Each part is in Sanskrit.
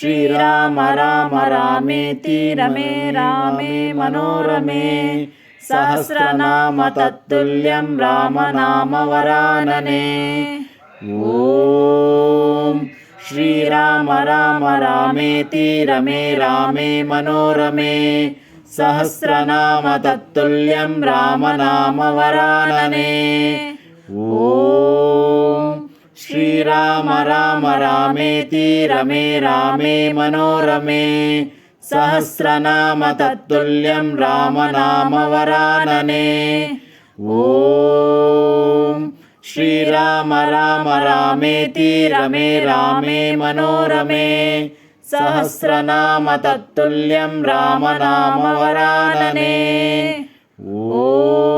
श्रीराम राम रामेति रमे रामे मनोरमे। सहस्रनाम तत्तुल्यं रामनामवरानने। ॐ श्रीराम राम रामेति रमे रामे मनोरमे। सहस्रनाम तत्तुल्यं रामनामवरानने। ॐ श्रीराम राम रामेति रमे रामे मनोरमे सहस्रनाम तत्तुल्यं रामनामवरानने ॐ श्रीराम राम रामेति रमे रामे मनोरमे सहस्रनाम तत्तुल्यं रामनामवरानने ॐ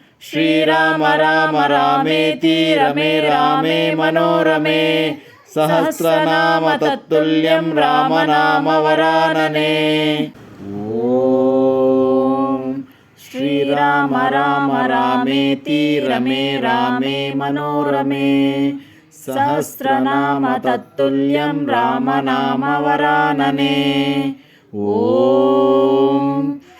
श्रीराम राम रामेति रमे रामे मनोरमे सहस्रनाम तत्तुल्यं रामनामवरानने। ॐ श्रीराम राम रामेति रमे रामे मनोरमे सहस्रनाम तत्तुल्यं रामनामवरानने। ॐ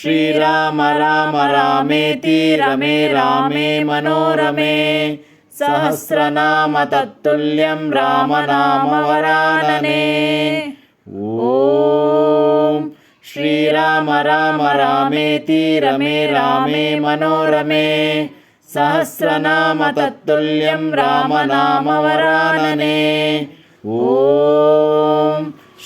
श्रीराम राम रामेति रमे रामे मनोरमे। सहस्रनाम तत्तुल्यं रामनामवरानने। ॐ श्रीराम राम रामेति रमे रामे मनोरमे। सहस्रनाम तत्तुल्यं रामनामवरानने। ॐ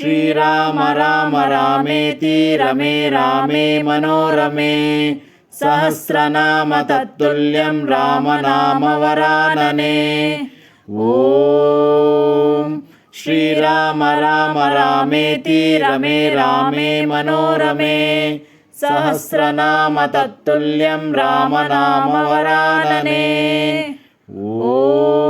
श्रीराम राम रामेति रमे रामे मनोरमे सहस्रनाम तत्तुल्यं रामनामवरानने ॐ श्रीराम राम रामेति रमे रामे मनोरमे सहस्रनाम तत्तुल्यं रामनामवरानने ॐ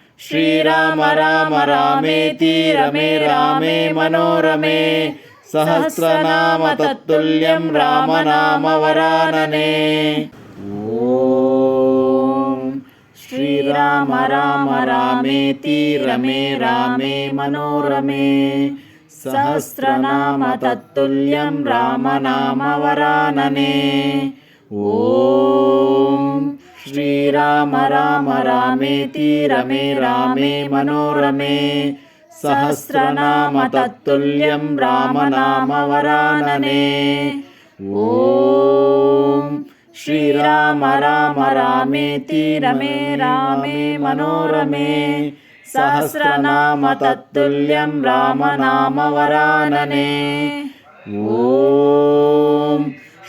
श्रीराम राम रामेति रमे रामे मनोरमे सहस्रनाम तत्तुल्यं रामनामवरानने ॐ श्रीराम राम रामेति रमे रामे मनोरमे सहस्रनाम तत्तुल्यं रामनामवरानने ॐ श्रीराम राम रामेति रमे रामे मनोरमे सहस्रनाम तत्तुल्यं रामनामवरानने। ॐ श्रीराम राम रामेति रमे रामे मनोरमे सहस्रनाम तत्तुल्यं रामनामवरानने। ॐ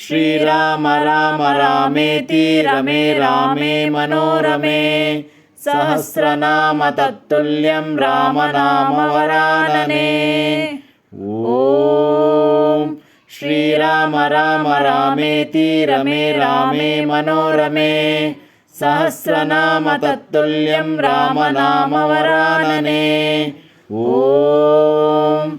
श्रीराम राम रामेति रमे रामे मनोरमे सहस्रनाम तत्तुल्यं रामनामवरानने। ॐ श्रीराम राम रामेति रमे रामे मनोरमे सहस्रनाम तत्तुल्यं रामनामवरानने। ॐ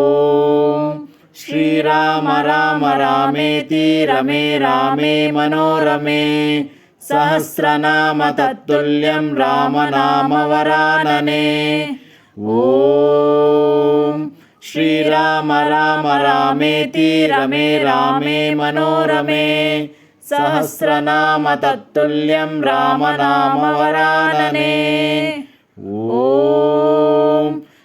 श्रीराम राम रामेति रमे रामे मनोरमे सहस्रनाम तत्तुल्यं रामनामवरानने। ॐ श्रीराम राम रामेति रमे रामे मनोरमे सहस्रनाम तत्तुल्यं रामनामवरानने। ॐ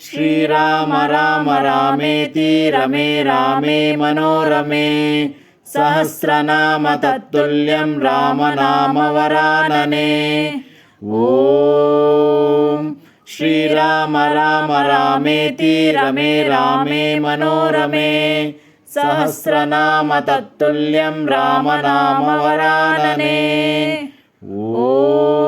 श्रीराम राम रामेति रमे रामे मनोरमे सहस्रनाम तत्तुल्यं रामनामवरानने। ॐ श्रीराम राम रामेति रमे रामे मनोरमे सहस्रनाम तत्तुल्यं रामनामवरानने। ॐ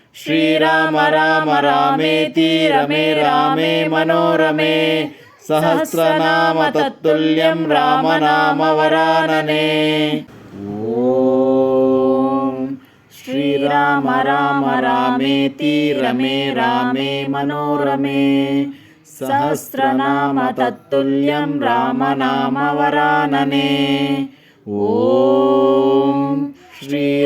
श्रीराम राम रामेति रमे रामे मनोरमे सहस्रनाम तत्तुल्यं रामनामवरानने ॐ श्रीराम राम रामेति रमे रामे मनोरमे सहस्रनाम तत्तुल्यं रामनामवरानने ॐ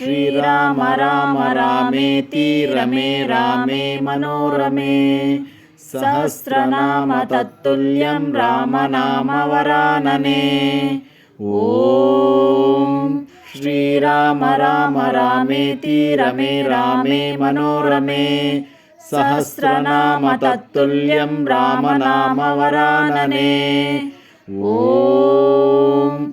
श्रीराम राम रामेति रमे रामे मनोरमे। सहस्रनाम तत्तुल्यं रामनाम वरानने। ॐ श्रीराम राम रामेति रमे रामे मनोरमे। सहस्रनाम तत्तुल्यं रामनाम वरानने। ॐ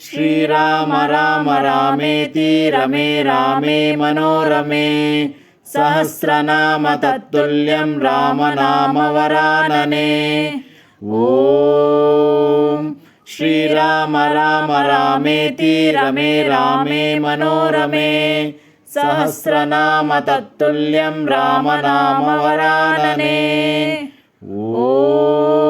श्रीराम राम रामेति रमे रामे मनोरमे सहस्रनाम तत्तुल्यं रामनाम वरानने ॐ श्रीराम राम रामेति रमे रामे मनोरमे सहस्रनाम तत्तुल्यं रामनाम वरानने ॐ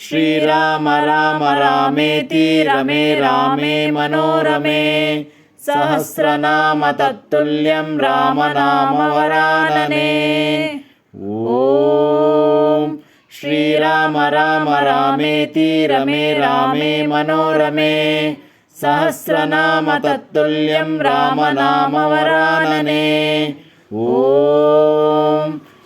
श्रीराम राम रामेति रमे रामे मनोरमे। सहस्रनाम तत्तुल्यं रामनाम ॐ श्रीराम राम रामेति रमे रामे मनोरमे। सहस्रनाम तत्तुल्यं रामनाम वरानने ॐ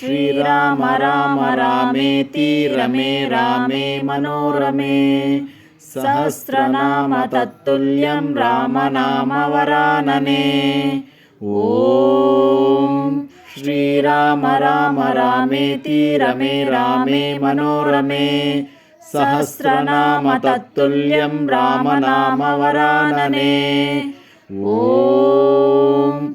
श्रीराम राम रामेति रमे रामे मनोरमे। सहस्रनाम तत्तुल्यं रामनामवरानने। ॐ श्रीराम राम रामेति रमे रामे मनोरमे। सहस्रनाम तत्तुल्यं रामनामवरानने। ॐ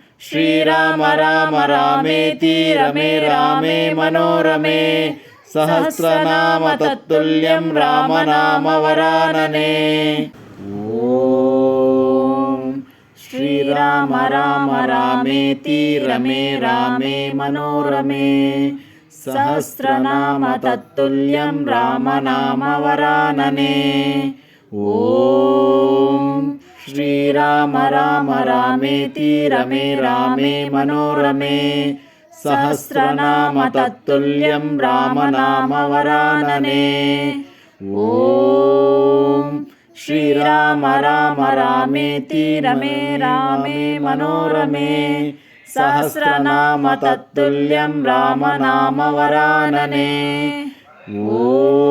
श्रीराम राम रामेति रमे रामे मनोरमे सहस्रनाम तत्तुल्यं रामनामवरानने। ॐ श्रीराम राम रामेति रमे रामे मनोरमे सहस्रनाम तत्तुल्यं रामनामवरानने। ॐ श्रीराम राम रामेति रमे रामे मनोरमे सहस्रनाम तत्तुल्यं रामनामवरानने ॐ श्रीराम राम रामेति रमे रामे मनोरमे सहस्रनाम तत्तुल्यं रामनामवरानने ॐ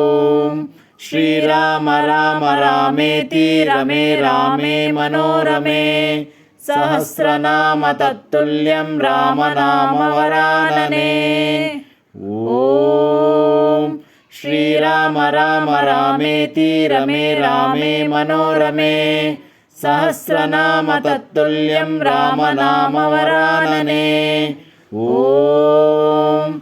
श्रीराम राम रामेति रमे रामे मनोरमे। सहस्रनाम तत्तुल्यं रामनामवरानने। ॐ श्रीराम राम रामेति रमे रामे मनोरमे। सहस्रनाम तत्तुल्यं रामनामवरानने। ॐ